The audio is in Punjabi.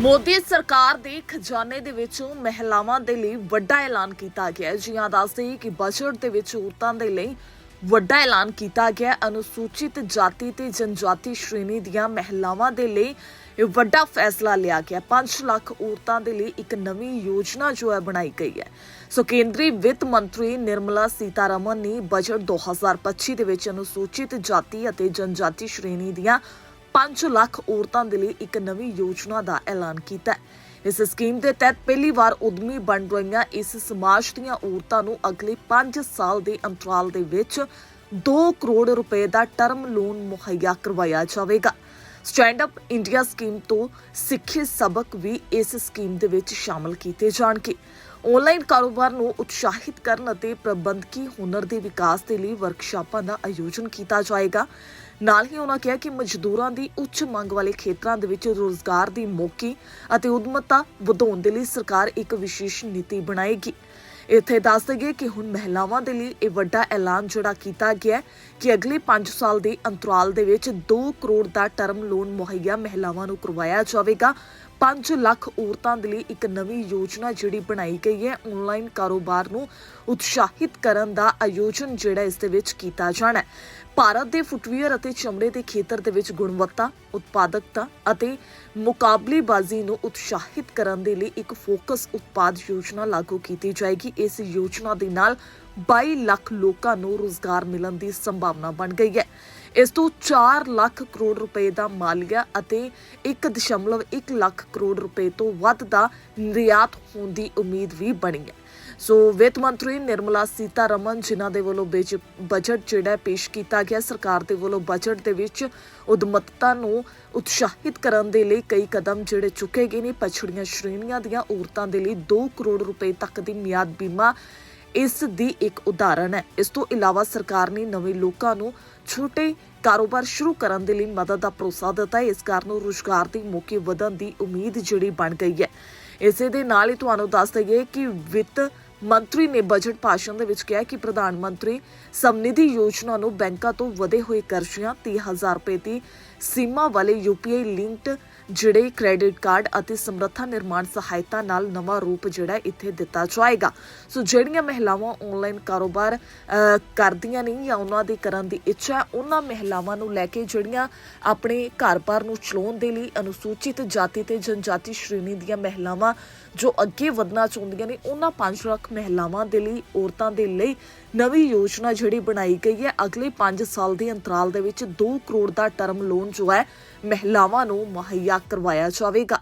ਮੋਦੀ ਸਰਕਾਰ ਦੇ ਖਜ਼ਾਨੇ ਦੇ ਵਿੱਚੋਂ ਮਹਿਲਾਵਾਂ ਦੇ ਲਈ ਵੱਡਾ ਐਲਾਨ ਕੀਤਾ ਗਿਆ ਹੈ। ਜੀਆਂ ਦੱਸਦੇ ਕਿ ਬਜਟ ਦੇ ਵਿੱਚ ਔਰਤਾਂ ਦੇ ਲਈ ਵੱਡਾ ਐਲਾਨ ਕੀਤਾ ਗਿਆ ਅਨੁਸੂਚਿਤ ਜਾਤੀ ਤੇ ਜਨਜਾਤੀ ਸ਼੍ਰੇਣੀ ਦੀਆਂ ਮਹਿਲਾਵਾਂ ਦੇ ਲਈ ਇਹ ਵੱਡਾ ਫੈਸਲਾ ਲਿਆ ਗਿਆ 5 ਲੱਖ ਔਰਤਾਂ ਦੇ ਲਈ ਇੱਕ ਨਵੀਂ ਯੋਜਨਾ ਜੋ ਹੈ ਬਣਾਈ ਗਈ ਹੈ। ਸੋ ਕੇਂਦਰੀ ਵਿੱਤ ਮੰਤਰੀ ਨਿਰਮਲਾ ਸੀਤਾਰਮਨ ਨੇ ਬਜਟ 2025 ਦੇ ਵਿੱਚ ਅਨੁਸੂਚਿਤ ਜਾਤੀ ਅਤੇ ਜਨਜਾਤੀ ਸ਼੍ਰੇਣੀ ਦੀਆਂ 5 ਲੱਖ ਔਰਤਾਂ ਦੇ ਲਈ ਇੱਕ ਨਵੀਂ ਯੋਜਨਾ ਦਾ ਐਲਾਨ ਕੀਤਾ ਹੈ। ਇਸ ਸਕੀਮ ਦੇ ਤਹਿਤ ਪਹਿਲੀ ਵਾਰ ਉਦਮੀ ਬਣ ਰਹੀਆਂ ਇਸ ਸਮਾਜ ਦੀਆਂ ਔਰਤਾਂ ਨੂੰ ਅਗਲੇ 5 ਸਾਲ ਦੇ ਅੰਤਰਾਲ ਦੇ ਵਿੱਚ 2 ਕਰੋੜ ਰੁਪਏ ਦਾ ਟਰਮ ਲੋਨ ਮੁਹੱਈਆ ਕਰਵਾਇਆ ਜਾਵੇਗਾ। ਸਟੈਂਡ ਅਪ ਇੰਡੀਆ ਸਕੀਮ ਤੋਂ ਸਿੱਖੇ ਸਬਕ ਵੀ ਇਸ ਸਕੀਮ ਦੇ ਵਿੱਚ ਸ਼ਾਮਲ ਕੀਤੇ ਜਾਣਗੇ। ਆਨਲਾਈਨ ਕਾਰੋਬਾਰ ਨੂੰ ਉਤਸ਼ਾਹਿਤ ਕਰਨ ਅਤੇ ਪ੍ਰਬੰਧਕੀ ਹੁਨਰ ਦੇ ਵਿਕਾਸ ਦੇ ਲਈ ਵਰਕਸ਼ਾਪਾਂ ਦਾ ਆਯੋਜਨ ਕੀਤਾ ਜਾਏਗਾ। ਨਾਲ ਹੀ ਉਹਨਾਂ ਕਿਹਾ ਕਿ ਮਜ਼ਦੂਰਾਂ ਦੀ ਉੱਚ ਮੰਗ ਵਾਲੇ ਖੇਤਰਾਂ ਦੇ ਵਿੱਚ ਰੋਜ਼ਗਾਰ ਦੀ ਮੌਕੇ ਅਤੇ ਉਦਮਤਾ ਵਧਾਉਣ ਦੇ ਲਈ ਸਰਕਾਰ ਇੱਕ ਵਿਸ਼ੇਸ਼ ਨੀਤੀ ਬਣਾਏਗੀ। ਇੱਥੇ ਦੱਸ ਦਈਏ ਕਿ ਹੁਣ ਮਹਿਲਾਵਾਂ ਦੇ ਲਈ ਇਹ ਵੱਡਾ ਐਲਾਨ ਜਿਹੜਾ ਕੀਤਾ ਗਿਆ ਕਿ ਅਗਲੇ 5 ਸਾਲ ਦੇ ਅੰਤਰਾਲ ਦੇ ਵਿੱਚ 2 ਕਰੋੜ ਦਾ ਟਰਮ ਲੋਨ ਮੁਹੱਈਆ ਮਹਿਲਾਵਾਂ ਨੂੰ ਕਰਵਾਇਆ ਜਾਵੇਗਾ। 5 ਲੱਖ ਔਰਤਾਂ ਦੇ ਲਈ ਇੱਕ ਨਵੀਂ ਯੋਜਨਾ ਜਿਹੜੀ ਬਣਾਈ ਗਈ ਹੈ ਆਨਲਾਈਨ ਕਾਰੋਬਾਰ ਨੂੰ ਉਤਸ਼ਾਹਿਤ ਕਰਨ ਦਾ ਆਯੋਜਨ ਜਿਹੜਾ ਇਸ ਦੇ ਵਿੱਚ ਕੀਤਾ ਜਾਣਾ ਹੈ। ਭਾਰਤ ਦੇ ਫੁੱਟਵੀਅਰ ਅਤੇ ਚਮੜੇ ਦੇ ਖੇਤਰ ਦੇ ਵਿੱਚ ਗੁਣਵੱਤਾ, ਉਤਪਾਦਕਤਾ ਅਤੇ ਮੁਕਾਬਲੇਬਾਜ਼ੀ ਨੂੰ ਉਤਸ਼ਾਹਿਤ ਕਰਨ ਦੇ ਲਈ ਇੱਕ ਫੋਕਸ ਉਤਪਾਦ ਯੋਜਨਾ ਲਾਗੂ ਕੀਤੀ ਜਾਏਗੀ। ਇਸ ਯੋਜਨਾ ਦੇ ਨਾਲ 22 ਲੱਖ ਲੋਕਾਂ ਨੂੰ ਰੋਜ਼ਗਾਰ ਮਿਲਣ ਦੀ ਸੰਭਾਵਨਾ ਬਣ ਗਈ ਹੈ। ਇਸ ਤੋਂ 4 ਲੱਖ ਕਰੋੜ ਰੁਪਏ ਦਾ ਮਾਲੀਆ ਅਤੇ 1.1 ਲੱਖ ਕਰੋੜ ਰੁਪਏ ਤੋਂ ਵੱਧ ਦਾ ਨਿਰਯਾਤ ਹੋਣ ਦੀ ਉਮੀਦ ਵੀ ਬਣੀ ਹੈ। ਸੋ ਵਿੱਤ ਮੰਤਰੀ ਨਿਰਮਲਾ ਸੀਤਾਰਮਨ, ਜਿਨ੍ਹਾਂ ਦੇ ਵੱਲੋਂ ਵਿੱਚ ਬਜਟ ਜਿਹੜਾ ਪੇਸ਼ ਕੀਤਾ ਗਿਆ, ਸਰਕਾਰ ਦੇ ਵੱਲੋਂ ਬਜਟ ਦੇ ਵਿੱਚ ਉਦਮਤਤਾ ਨੂੰ ਉਤਸ਼ਾਹਿਤ ਕਰਨ ਦੇ ਲਈ ਕਈ ਕਦਮ ਜਿਹੜੇ ਚੁੱਕੇ ਗਏ ਨੇ। ਪਛੜੀਆਂ ਸ਼੍ਰੇਣੀਆਂ ਦੀਆਂ ਔਰਤਾਂ ਦੇ ਲਈ 2 ਕਰੋੜ ਰੁਪਏ ਤੱਕ ਦੀ ਮਿਆਦ ਬੀਮਾ ਇਸ ਦੀ ਇੱਕ ਉਦਾਹਰਣ ਹੈ। ਇਸ ਤੋਂ ਇਲਾਵਾ ਸਰਕਾਰ ਨੇ ਨਵੇਂ ਲੋਕਾਂ ਨੂੰ ਛੋਟੇ ਕਾਰੋਬਾਰ ਸ਼ੁਰੂ ਕਰਨ ਦੇ ਲਈ ਮਦਦ ਦਾ ਭਰੋਸਾ ਦਿੱਤਾ ਹੈ। ਇਸ ਕਾਰਨ ਰੁਜ਼ਗਾਰ ਦੇ ਮੌਕੇ ਵਧਣ ਦੀ ਉਮੀਦ ਜਿਹੜੀ ਬਣ ਗਈ ਹੈ। ਇਸੇ ਦੇ ਨਾਲ ਹੀ ਤੁਹਾਨੂੰ ਦੱਸ ਦਈਏ ਕਿ ਵਿੱਤ ਮੰਤਰੀ ਨੇ ਬਜਟ ਭਾਸ਼ਣ ਦੇ ਵਿੱਚ ਕਿਹਾ ਕਿ ਪ੍ਰਧਾਨ ਮੰਤਰੀ ਸਮਨਿਧੀ ਯੋਜਨਾ ਨੂੰ ਬੈਂਕਾਂ ਤੋਂ ਵਧੇ ਹੋਏ ਕਰਜ਼ਿਆਂ 30000 ਰੁਪਏ ਦੀ ਸੀਮਾ ਵਾਲੇ ਯੂਪੀਆਈ ਲਿੰਕਡ ਜਿਹੜੇ ਕ੍ਰੈਡਿਟ ਕਾਰਡ ਅਤੇ ਸਮਰੱਥਾ ਨਿਰਮਾਣ ਸਹਾਇਤਾ ਨਾਲ ਨਵਾਂ ਰੂਪ ਜਿਹੜਾ ਇੱਥੇ ਦਿੱਤਾ ਜਾਏਗਾ। ਸੋ ਜਿਹੜੀਆਂ ਮਹਿਲਾਵਾਂ ਆਨਲਾਈਨ ਕਾਰੋਬਾਰ ਕਰਦੀਆਂ ਨਹੀਂ ਜਾਂ ਉਹਨਾਂ ਦੀ ਕਰਨ ਦੀ ਇੱਛਾ ਉਹਨਾਂ ਮਹਿਲਾਵਾਂ ਨੂੰ ਲੈ ਕੇ ਜਿਹੜੀਆਂ ਆਪਣੇ ਘਰ-ਬਾਰ ਨੂੰ ਚਲਾਉਣ ਦੇ ਲਈ ਅਨੁਸੂਚਿਤ ਜਾਤੀ ਤੇ ਜਨਜਾਤੀ ਸ਼੍ਰੇਣੀ ਦੀਆਂ ਮਹਿਲਾਵਾਂ ਜੋ ਅੱਗੇ ਵਧਣਾ ਚਾਹੁੰਦੀਆਂ ਨੇ, ਉਹਨਾਂ 5 ਲੱਖ ਮਹਿਲਾਵਾਂ ਦੇ ਲਈ, ਔਰਤਾਂ ਦੇ ਲਈ ਨਵੀਂ ਯੋਜਨਾ ਜਿਹੜੀ ਬਣਾਈ ਗਈ ਹੈ। ਅਗਲੇ 5 ਸਾਲ ਦੇ ਅੰਤਰਾਲ ਦੇ ਵਿੱਚ 2 ਕਰੋੜ ਦਾ ਟਰਮ ਲੋਨ ਜੋ ਹੈ, ਮਹਿਲਾਵਾਂ ਨੂੰ ਮੁਹੱਈਆ ਕਰਵਾਇਆ ਜਾਵੇਗਾ।